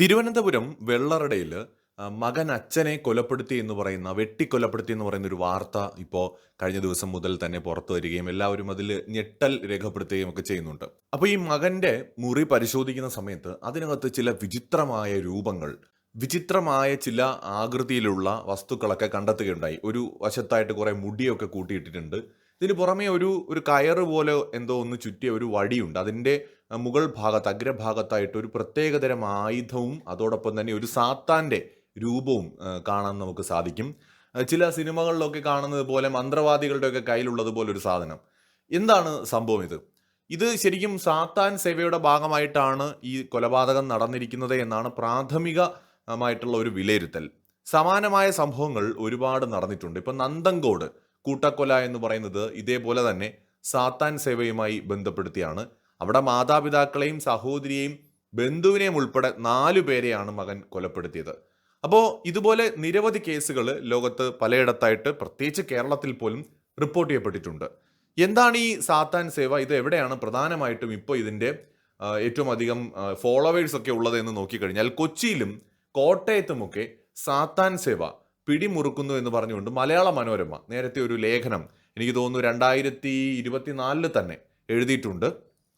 തിരുവനന്തപുരം വെള്ളറടയിൽ മകൻ അച്ഛനെ കൊലപ്പെടുത്തി എന്ന് പറയുന്ന വെട്ടിക്കൊലപ്പെടുത്തി എന്ന് പറയുന്ന ഒരു വാർത്ത ഇപ്പോൾ കഴിഞ്ഞ ദിവസം മുതൽ തന്നെ പുറത്തു വരികയും എല്ലാവരും അതിൽ ഞെട്ടൽ രേഖപ്പെടുത്തുകയും ഒക്കെ ചെയ്യുന്നുണ്ട്. അപ്പോൾ ഈ മകന്റെ മുറി പരിശോധിക്കുന്ന സമയത്ത് അതിനകത്ത് ചില വിചിത്രമായ രൂപങ്ങൾ വിചിത്രമായ ചില ആകൃതിയിലുള്ള വസ്തുക്കളൊക്കെ കണ്ടെത്തുകയുണ്ടായി. ഒരു വശത്തായിട്ട് കുറേ മുടിയൊക്കെ കൂട്ടിയിട്ടിട്ടുണ്ട്. ഇതിന് പുറമെ ഒരു ഒരു കയറ് പോലെ എന്തോ ഒന്ന് ചുറ്റിയ ഒരു വടിയുണ്ട്. അതിന്റെ മുകൾ ഭാഗത്ത് അഗ്രഭാഗത്തായിട്ട് ഒരു പ്രത്യേകതരം ആയുധവും അതോടൊപ്പം തന്നെ ഒരു സാത്താന്റെ രൂപവും കാണാൻ നമുക്ക് സാധിക്കും. ചില സിനിമകളിലൊക്കെ കാണുന്നത് പോലെ മന്ത്രവാദികളുടെയൊക്കെ കയ്യിലുള്ളതുപോലെ ഒരു സാധനം. എന്താണ് സംഭവം ഇത്? ഇത് ശരിക്കും സാത്താൻ സേവയുടെ ഭാഗമായിട്ടാണ് ഈ കൊലപാതകം നടന്നിരിക്കുന്നത് എന്നാണ് പ്രാഥമികമായിട്ടുള്ള ഒരു വിലയിരുത്തൽ. സമാനമായ സംഭവങ്ങൾ ഒരുപാട് നടന്നിട്ടുണ്ട്. ഇപ്പം നന്ദങ്കോട് കൂട്ടക്കൊല എന്ന് പറയുന്നത് ഇതേപോലെ തന്നെ സാത്താൻ സേവയുമായി ബന്ധപ്പെടുത്തിയാണ്. അവിടെ മാതാപിതാക്കളെയും സഹോദരിയെയും ബന്ധുവിനെയും ഉൾപ്പെടെ നാലു പേരെയാണ് മകൻ കൊലപ്പെടുത്തിയത്. അപ്പോൾ ഇതുപോലെ നിരവധി കേസുകൾ ലോകത്ത് പലയിടത്തായിട്ട് പ്രത്യേകിച്ച് കേരളത്തിൽ പോലും റിപ്പോർട്ട് ചെയ്യപ്പെട്ടിട്ടുണ്ട്. എന്താണ് ഈ സാത്താൻ സേവ? ഇത് എവിടെയാണ് പ്രധാനമായിട്ടും ഇപ്പോൾ ഇതിന്റെ ഏറ്റവും അധികം ഫോളോവേഴ്സ് ഒക്കെ ഉള്ളത് എന്ന് നോക്കിക്കഴിഞ്ഞാൽ കൊച്ചിയിലും കോട്ടയത്തുമൊക്കെ സാത്താൻ സേവ പിടിമുറുക്കുന്നു എന്ന് പറഞ്ഞുകൊണ്ട് മലയാള മനോരമ നേരത്തെ ഒരു ലേഖനം എനിക്ക് തോന്നുന്നു രണ്ടായിരത്തി ഇരുപത്തിനാലിൽ തന്നെ എഴുതിയിട്ടുണ്ട്.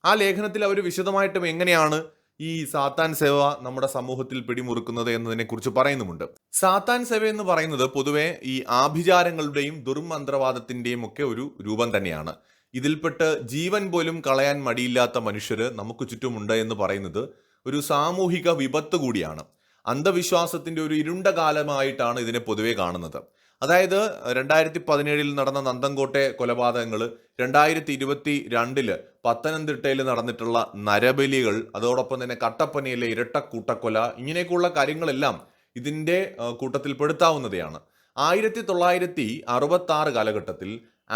ആ ലേഖനത്തിൽ അവർ വിശദമായിട്ടും എങ്ങനെയാണ് ഈ സാത്താൻ സേവ നമ്മുടെ സമൂഹത്തിൽ പിടിമുറുക്കുന്നത് എന്നതിനെ കുറിച്ച് പറയുന്നുമുണ്ട്. സാത്താൻ സേവ എന്ന് പറയുന്നത് പൊതുവെ ഈ ആഭിചാരങ്ങളുടെയും ദുർമന്ത്രവാദത്തിന്റെയും ഒക്കെ ഒരു രൂപം തന്നെയാണ്. ഇതിൽപ്പെട്ട് ജീവൻ പോലും കളയാൻ മടിയില്ലാത്ത മനുഷ്യർ നമുക്ക് ചുറ്റുമുണ്ട് എന്ന് പറയുന്നത് ഒരു സാമൂഹിക വിപത്ത് കൂടിയാണ്. അന്ധവിശ്വാസത്തിന്റെ ഒരു ഇരുണ്ട കാലമായിട്ടാണ് ഇതിനെ പൊതുവെ കാണുന്നത്. അതായത് രണ്ടായിരത്തി പതിനേഴിൽ നടന്ന നന്തൻകോട്ടെ കൊലപാതകങ്ങൾ രണ്ടായിരത്തി ഇരുപത്തി രണ്ടിൽ പത്തനംതിട്ടയിൽ നടന്നിട്ടുള്ള നരബലികൾ അതോടൊപ്പം തന്നെ കട്ടപ്പനയിലെ ഇരട്ടക്കൂട്ടക്കൊല ഇങ്ങനെയൊക്കെയുള്ള കാര്യങ്ങളെല്ലാം ഇതിന്റെ കൂട്ടത്തിൽപ്പെടുത്താവുന്നതാണ് കൂട്ടത്തിൽ പെടുത്താവുന്നതാണ് ആയിരത്തി തൊള്ളായിരത്തി അറുപത്തി ആറ് കാലഘട്ടത്തിൽ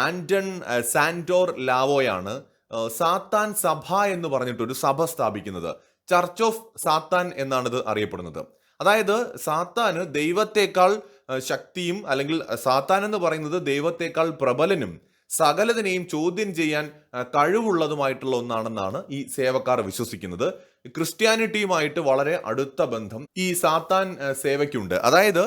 ആന്റൺ സാന്റോർ ലാവോയാണ് സാത്താൻ സഭ എന്ന് പറഞ്ഞിട്ടൊരു സഭ സ്ഥാപിക്കുന്നത്. ചർച്ച് ഓഫ് സാത്താൻ എന്നാണിത് അറിയപ്പെടുന്നത്. അതായത് സാത്താന് ദൈവത്തെക്കാൾ ശക്തിയും അല്ലെങ്കിൽ സാത്താൻ എന്ന് പറയുന്നത് ദൈവത്തെക്കാൾ പ്രബലനും സകലതിനെയും ചോദ്യം ചെയ്യാൻ കഴിവുള്ളതുമായിട്ടുള്ള ഒന്നാണെന്നാണ് ഈ സേവക്കാർ വിശ്വസിക്കുന്നത്. ക്രിസ്ത്യാനിറ്റിയുമായിട്ട് വളരെ അടുത്ത ബന്ധം ഈ സാത്താൻ സേവയ്ക്കുണ്ട്. അതായത്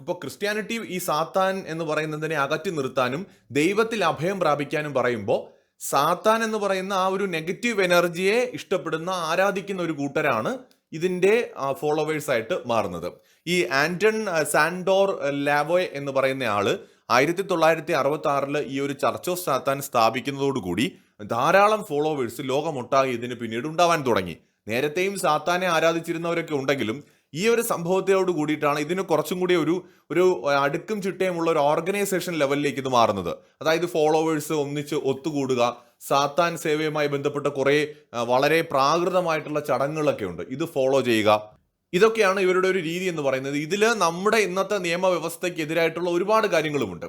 ഇപ്പോൾ ക്രിസ്ത്യാനിറ്റി ഈ സാത്താൻ എന്ന് പറയുന്നതിനെ അകറ്റി നിർത്താനും ദൈവത്തിൽ അഭയം പ്രാപിക്കാനും പറയുമ്പോൾ സാത്താൻ എന്ന് പറയുന്ന ആ ഒരു നെഗറ്റീവ് എനർജിയെ ഇഷ്ടപ്പെടുന്ന ആരാധിക്കുന്ന ഒരു കൂട്ടരാണ് ഇതിന്റെ ഫോളോവേഴ്സ് ആയിട്ട് മാറുന്നത്. ഈ ആന്റൺ സാൻഡോർ ലാവോയ് എന്ന് പറയുന്ന ആൾ ആയിരത്തി തൊള്ളായിരത്തി അറുപത്തി ആറിൽ ഈ ഒരു ചർച്ച് ഓഫ് സാത്താൻ സ്ഥാപിക്കുന്നതോടുകൂടി ധാരാളം ഫോളോവേഴ്സ് ലോകമൊട്ടാകെ ഇതിന് പിന്നീട് ഉണ്ടാവാൻ തുടങ്ങി. നേരത്തെയും സാത്താനെ ആരാധിച്ചിരുന്നവരൊക്കെ ഉണ്ടെങ്കിലും ഈ ഒരു സംഭവത്തോട് കൂടിയിട്ടാണ് ഇതിന് കുറച്ചും കൂടി ഒരു ഒരു അടുക്കും ചിട്ടയുമുള്ള ഒരു ഓർഗനൈസേഷൻ ലെവലിലേക്ക് ഇത് മാറുന്നത്. അതായത് ഫോളോവേഴ്സ് ഒന്നിച്ച് ഒത്തുകൂടുക സാത്താൻ സേവയുമായി ബന്ധപ്പെട്ട കുറേ വളരെ പ്രാകൃതമായിട്ടുള്ള ചടങ്ങുകളൊക്കെ ഉണ്ട്. ഇത് ഫോളോ ചെയ്യുക. ഇതൊക്കെയാണ് ഇവരുടെ ഒരു രീതി എന്ന് പറയുന്നത്. ഇതിൽ നമ്മുടെ ഇന്നത്തെ നിയമവ്യവസ്ഥയ്ക്ക് എതിരായിട്ടുള്ള ഒരുപാട് കാര്യങ്ങളുമുണ്ട്.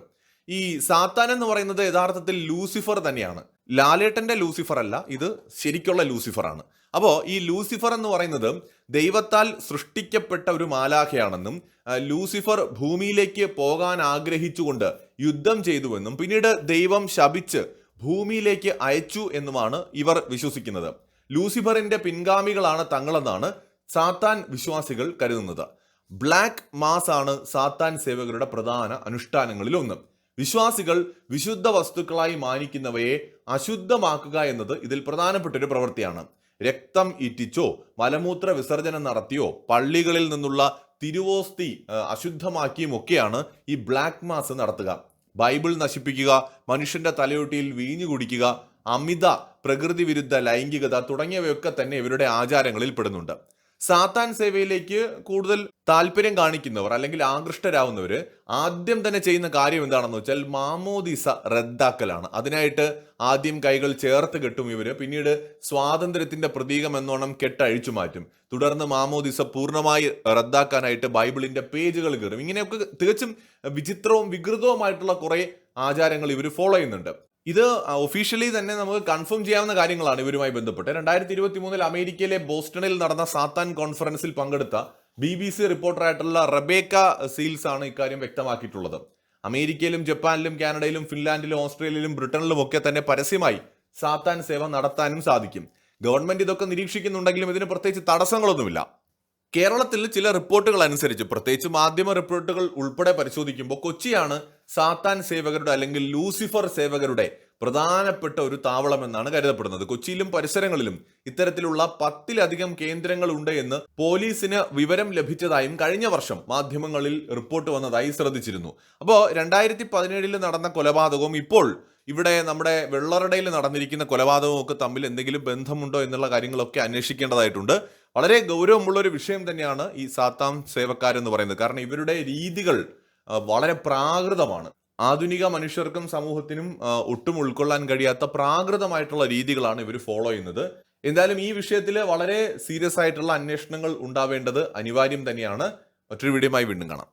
ഈ സാത്താൻ എന്ന് പറയുന്നത് യഥാർത്ഥത്തിൽ ലൂസിഫർ തന്നെയാണ്. ലാലേട്ടന്റെ ലൂസിഫർ അല്ല ഇത് ശരിക്കുള്ള ലൂസിഫർ ആണ്. അപ്പോൾ ഈ ലൂസിഫർ എന്ന് പറയുന്നത് ദൈവത്താൽ സൃഷ്ടിക്കപ്പെട്ട ഒരു മാലാഖയാണെന്നും ലൂസിഫർ ഭൂമിയിലേക്ക് പോകാൻ ആഗ്രഹിച്ചുകൊണ്ട് യുദ്ധം ചെയ്തുവെന്നും പിന്നീട് ദൈവം ശപിച്ച് ഭൂമിയിലേക്ക് അയച്ചു എന്നുമാണ് ഇവർ വിശ്വസിക്കുന്നത്. ലൂസിഫറിന്റെ പിൻഗാമികളാണ് തങ്ങളെന്നാണ് സാത്താൻ വിശ്വാസികൾ കരുതുന്നത്. ബ്ലാക്ക് മാസ് ആണ് സാത്താൻ സേവകരുടെ പ്രധാന അനുഷ്ഠാനങ്ങളിൽ ഒന്ന്. വിശ്വാസികൾ വിശുദ്ധ വസ്തുക്കളായി മാനിക്കുന്നവയെ അശുദ്ധമാക്കുക എന്നത് ഇതിൽ പ്രധാനപ്പെട്ട ഒരു പ്രവൃത്തിയാണ്. രക്തം ഇറ്റിച്ചോ മലമൂത്ര വിസർജനം നടത്തിയോ പള്ളികളിൽ നിന്നുള്ള തിരുവോസ്തി അശുദ്ധമാക്കിയുമൊക്കെയാണ് ഈ ബ്ലാക്ക് മാസ് നടത്തുക. ബൈബിൾ നശിപ്പിക്കുക മനുഷ്യന്റെ തലയൊട്ടിയിൽ വീഞ്ഞു കുടിക്കുക അമിത പ്രകൃതി വിരുദ്ധ ലൈംഗികത തുടങ്ങിയവയൊക്കെ തന്നെ ഇവരുടെ ആചാരങ്ങളിൽ പെടുന്നുണ്ട്. സാത്താൻ സേവയിലേക്ക് കൂടുതൽ താല്പര്യം കാണിക്കുന്നവർ അല്ലെങ്കിൽ ആകൃഷ്ടരാവുന്നവർ ആദ്യം തന്നെ ചെയ്യുന്ന കാര്യം എന്താണെന്ന് വെച്ചാൽ മാമോദിസ റദ്ദാക്കലാണ്. അതിനായിട്ട് ആദ്യം കൈകൾ ചേർത്ത് കെട്ടും ഇവർ. പിന്നീട് സ്വാതന്ത്ര്യത്തിന്റെ പ്രതീകം എന്നോണം കെട്ടഴിച്ചു മാറ്റും. തുടർന്ന് മാമോദിസ പൂർണമായി റദ്ദാക്കാനായിട്ട് ബൈബിളിന്റെ പേജുകൾ കയറും. ഇങ്ങനെയൊക്കെ തികച്ചും വിചിത്രവും വികൃതവുമായിട്ടുള്ള കുറെ ആചാരങ്ങൾ ഇവർ ഫോളോ ചെയ്യുന്നുണ്ട്. ഇത് ഒഫീഷ്യലി തന്നെ നമുക്ക് കൺഫേം ചെയ്യാവുന്ന കാര്യങ്ങളാണ് ഇവരുമായി ബന്ധപ്പെട്ട്. രണ്ടായിരത്തി ഇരുപത്തി മൂന്നിൽ അമേരിക്കയിലെ ബോസ്റ്റണിൽ നടന്ന സാത്താൻ കോൺഫറൻസിൽ പങ്കെടുത്ത ബി ബി സി റിപ്പോർട്ടറായിട്ടുള്ള റബേക്ക സീൽസ് ആണ് ഇക്കാര്യം വ്യക്തമാക്കിയിട്ടുള്ളത്. അമേരിക്കയിലും ജപ്പാനിലും കാനഡയിലും ഫിൻലാൻഡിലും ഓസ്ട്രേലിയയിലും ബ്രിട്ടനിലും ഒക്കെ തന്നെ പരസ്യമായി സാത്താൻ സേവ നടത്താനും സാധിക്കും. ഗവൺമെന്റ് ഇതൊക്കെ നിരീക്ഷിക്കുന്നുണ്ടെങ്കിലും ഇതിന് പ്രത്യേകിച്ച് തടസ്സങ്ങളൊന്നുമില്ല. കേരളത്തിൽ ചില റിപ്പോർട്ടുകൾ അനുസരിച്ച് പ്രത്യേകിച്ച് മാധ്യമ റിപ്പോർട്ടുകൾ ഉൾപ്പെടെ പരിശോധിക്കുമ്പോൾ കൊച്ചിയാണ് സാത്താൻ സേവകരുടെ അല്ലെങ്കിൽ ലൂസിഫർ സേവകരുടെ പ്രധാനപ്പെട്ട ഒരു താവളം എന്നാണ് കരുതപ്പെടുന്നത്. കൊച്ചിയിലും പരിസരങ്ങളിലും ഇത്തരത്തിലുള്ള പത്തിലധികം കേന്ദ്രങ്ങൾ ഉണ്ട് എന്ന് പോലീസിന് വിവരം ലഭിച്ചതായും കഴിഞ്ഞ വർഷം മാധ്യമങ്ങളിൽ റിപ്പോർട്ട് വന്നതായി ശ്രദ്ധിച്ചിരുന്നു. അപ്പോൾ രണ്ടായിരത്തി പതിനേഴിൽ നടന്ന കൊലപാതകവും ഇപ്പോൾ ഇവിടെ നമ്മുടെ വെള്ളറടയിൽ നടന്നിരിക്കുന്ന കൊലപാതകവും ഒക്കെ തമ്മിൽ എന്തെങ്കിലും ബന്ധമുണ്ടോ എന്നുള്ള കാര്യങ്ങളൊക്കെ അന്വേഷിക്കേണ്ടതായിട്ടുണ്ട്. വളരെ ഗൗരവമുള്ള ഒരു വിഷയം തന്നെയാണ് ഈ സാത്താം സേവക്കാരെന്ന് പറയുന്നത്. കാരണം ഇവരുടെ രീതികൾ വളരെ പ്രാകൃതമാണ്. ആധുനിക മനുഷ്യർക്കും സമൂഹത്തിനും ഒട്ടും ഉൾക്കൊള്ളാൻ കഴിയാത്ത പ്രാകൃതമായിട്ടുള്ള രീതികളാണ് ഇവർ ഫോളോ ചെയ്യുന്നത്. എന്തായാലും ഈ വിഷയത്തിൽ വളരെ സീരിയസ് ആയിട്ടുള്ള അന്വേഷണങ്ങൾ ഉണ്ടാവേണ്ടത് അനിവാര്യം തന്നെയാണ്. മറ്റൊരു വീഡിയോയുമായി വീണ്ടും കാണാം.